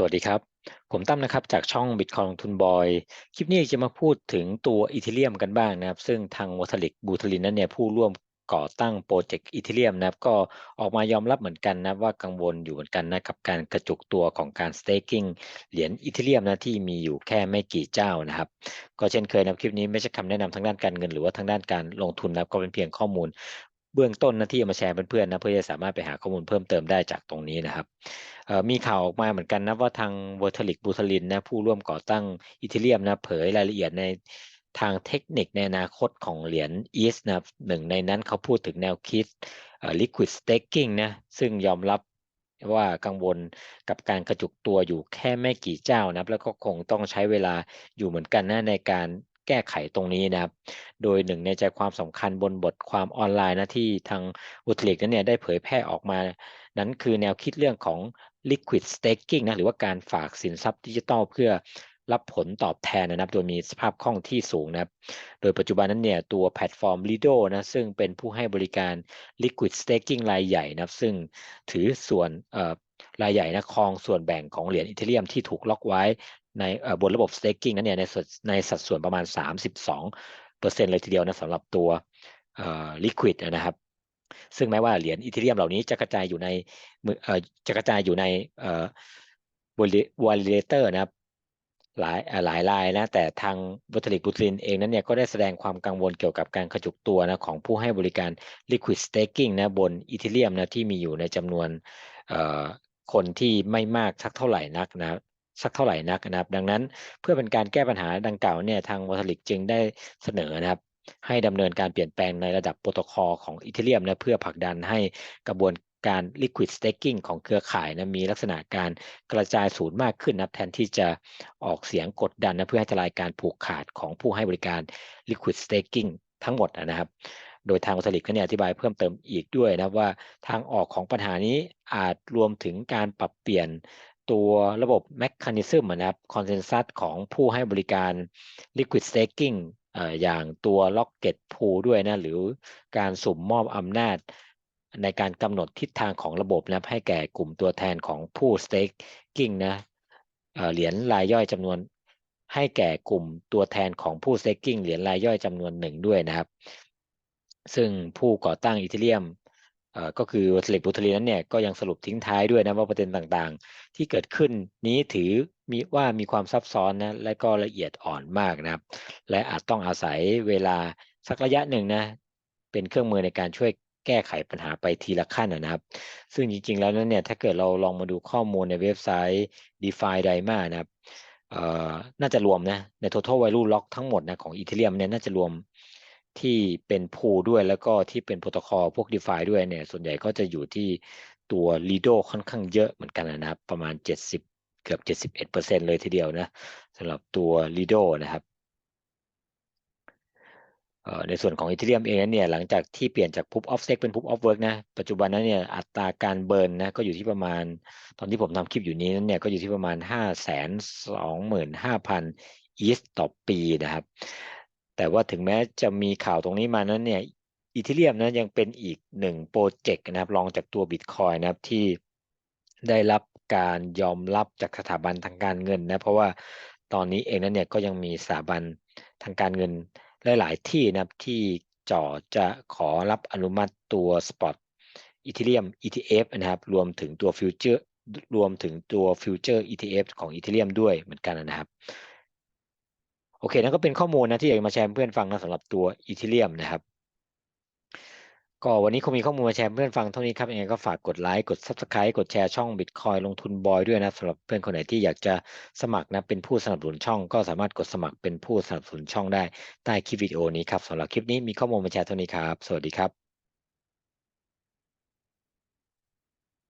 สวัสดีครับ ผมตั้มนะครับจากช่อง Bitcoin ลงทุนบอย คลิปนี้จะมาพูดถึงตัวอีเทเรียมกันบ้างนะครับ ซึ่งทางวัตลิกบูทลินนั้นเนี่ยผู้ร่วมก่อตั้งโปรเจกต์อีเทเรียมนะครับ ก็ออกมายอมรับเหมือนกันนะว่ากังวลอยู่เหมือนกันนะกับการกระจุกตัวของการสเต็กกิ้งเหรียญอีเทเรียมนะที่มีอยู่แค่ไม่กี่เจ้านะครับ ก็เช่นเคยนะคลิปนี้ไม่ใช่คำแนะนำทางด้านการเงิน หรือว่าทางด้านการลงทุนนะครับก็เป็นเพียงข้อมูล เบื้องต้นนะที่เอามาแชร์เพื่อนๆนะเพื่อจะสามารถไปหาข้อมูลเพิ่มเติมได้จากตรงนี้นะครับมีข่าวออกมาเหมือนกันนะว่าทางเวอร์ทลิกบูทลินนะผู้ร่วมก่อตั้งอีเทเรียมนะเผยรายละเอียดในทางเทคนิคในอนาคตของเหรียญอีสนะหนึ่งในนั้นเขาพูดถึงแนวคิด liquid staking นะซึ่งยอมรับว่ากังวลกับการกระจุกตัวอยู่แค่ไม่กี่เจ้านะแล้วก็คงต้องใช้เวลาอยู่เหมือนกันนะในการ แก้ไขตรงนี้นะครับ โดยหนึ่งในใจความสำคัญบนบทความออนไลน์นะที่ทางอุทลิกนั้นเนี่ยได้เผยแพร่ออกมา นั้นคือแนวคิดเรื่องของ liquid staking นะหรือว่าการฝากสินทรัพย์ดิจิทัลเพื่อรับผลตอบแทนนะครับ โดยมีสภาพคล่องที่สูงนะครับ โดยปัจจุบันนั้นเนี่ยตัวแพลตฟอร์ม Lido นะซึ่งเป็นผู้ให้บริการ liquid staking รายใหญ่นะครับ ซึ่งถือส่วนรายใหญ่นะครองส่วนแบ่งของเหรียญอีเทเรียมที่ถูกล็อกไว้ ในบนระบบ staking นั้นเนี่ยในในสัดส่วนประมาณ 32เปอร์เซ็นต์เลยทีเดียวนะสำหรับตัว liquid นะครับ ซึ่งแม้ว่าเหรียญอีเทเรียมเหล่านี้จะกระจายอยู่ในจะกระจายอยู่ในวอลเลเตอร์นะครับหลายหลายรายนะแต่ทางบัตลิกบุตรินเองนั้นเนี่ยก็ได้แสดงความกังวลเกี่ยวกับการขจุกตัวนะของผู้ให้บริการ Liquid Staking นะบนอีเทเรียมนะที่มีอยู่ในจำนวนคนที่ไม่มากสักเท่าไหร่นักนะ สักเท่าไหร่นักนะครับ ดังนั้นเพื่อเป็นการแก้ปัญหาดังกล่าวเนี่ยทางวัตลิกจึงได้เสนอนะครับ ให้ดำเนินการเปลี่ยนแปลงในระดับโปรโตคอลของอีเทเรียมนะเพื่อผลักดันให้กระบวนการ liquid staking ของเครือข่ายนะมีลักษณะการกระจายศูนย์มากขึ้นนะแทนที่จะออกเสียงกดดันนะเพื่อให้ทลายการผูกขาดของผู้ให้บริการ liquid staking ทั้งหมดนะครับ โดยทางวัสลิกก็เนี่ยอธิบายเพิ่มเติมอีกด้วยนะว่าทางออกของปัญหานี้อาจรวมถึงการปรับเปลี่ยน ตัวระบบแมคคานิซึมนะครับคอนเซนแซสของผู้ให้บริการ liquid staking อย่างตัว Locket Pool ด้วยนะ หรือการสุ่มมอบอำนาจในการกำหนดทิศทางของระบบนะให้แก่กลุ่มตัวแทนของผู้ staking นะเหรียญรายย่อยจำนวนให้แก่กลุ่มตัวแทนของผู้ staking เหรียญรายย่อยจำนวนหนึ่งด้วยนะครับ ซึ่งผู้ก่อตั้งอีเทเรียม ก็คือสลิบุตรีนั้นเนี่ยก็ยังสรุปทิ้งท้ายด้วยนะว่าประเด็นต่างๆ ที่เกิดขึ้นนี้ถือมีว่ามีความซับซ้อนนะและก็ละเอียดอ่อนมากนะครับ และอาจต้องอาศัยเวลาสักระยะหนึ่งนะเป็นเครื่องมือในการช่วยแก้ไขปัญหาไปทีละขั้นนะครับ ซึ่งจริงๆแล้วนั้นเนี่ยถ้าเกิดเราลองมาดูข้อมูลในเว็บไซต์ DeFi d y m a นะครับน่าจะรวมนะใน total value lock ทั้งหมดนะของ Ethereum เนี่ยน่าจะรวม ที่เป็นพูด้วยแล้วก็ที่เป็นโปรโตคอลพวก DeFi ด้วยเนี่ย ส่วนใหญ่ก็จะอยู่ที่ตัว Lido ค่อนข้างเยอะเหมือนกันนะครับ ประมาณ 70 เกือบ 71%เลยทีเดียวนะสำหรับตัว Lido นะครับในส่วนของ Ethereum เองเนี่ยหลังจากที่เปลี่ยนจาก Proof of Stake เป็น Proof of Work นะ ปัจจุบันนั้นเนี่ยอัตราการเบิร์นนะก็อยู่ที่ประมาณตอนที่ผมทำคลิปอยู่นี้นั้นเนี่ยก็อยู่ที่ประมาณ 5 2 5 0 0 0 ETH ต่อปีนะครับ แต่ว่าถึงแม้จะมีข่าวตรงนี้มานั้นเนี่ยอีเทเรียมนะยังเป็นอีกหนึ่งโปรเจกต์นะครับรองจากตัว Bitcoin นะครับที่ได้รับการยอมรับจากสถาบันทางการเงินนะเพราะว่าตอนนี้เองนั้นเนี่ยก็ยังมีสถาบันทางการเงินหลาย ๆ ที่นะครับที่จ่อจะขอรับอนุมัติตัว Spot Ethereum ETF นะครับรวมถึงตัว Future รวมถึงตัว Future ETF ของ Ethereum ด้วยเหมือนกันนะครับ โอเคนั่นก็เป็นข้อมูลนะที่อยากมาแชร์เพื่อนฟังนะสำหรับตัวอีเทเรียมนะครับ ก็วันนี้คงมีข้อมูลมาแชร์เพื่อนฟังเท่านี้ครับยังไงก็ฝากกดไลค์กด Subscribe กดแชร์ช่อง Bitcoin ลงทุนบอยด้วยนะสำหรับเพื่อนคนไหนที่อยากจะสมัครนะเป็นผู้สนับสนุนช่อง ก็สามารถกดสมัครเป็นผู้สนับสนุนช่องได้ใต้คลิปวิดีโอนี้ครับสำหรับคลิปนี้มีข้อมูลมาแชร์เท่านี้ครับ สวัสดีครับ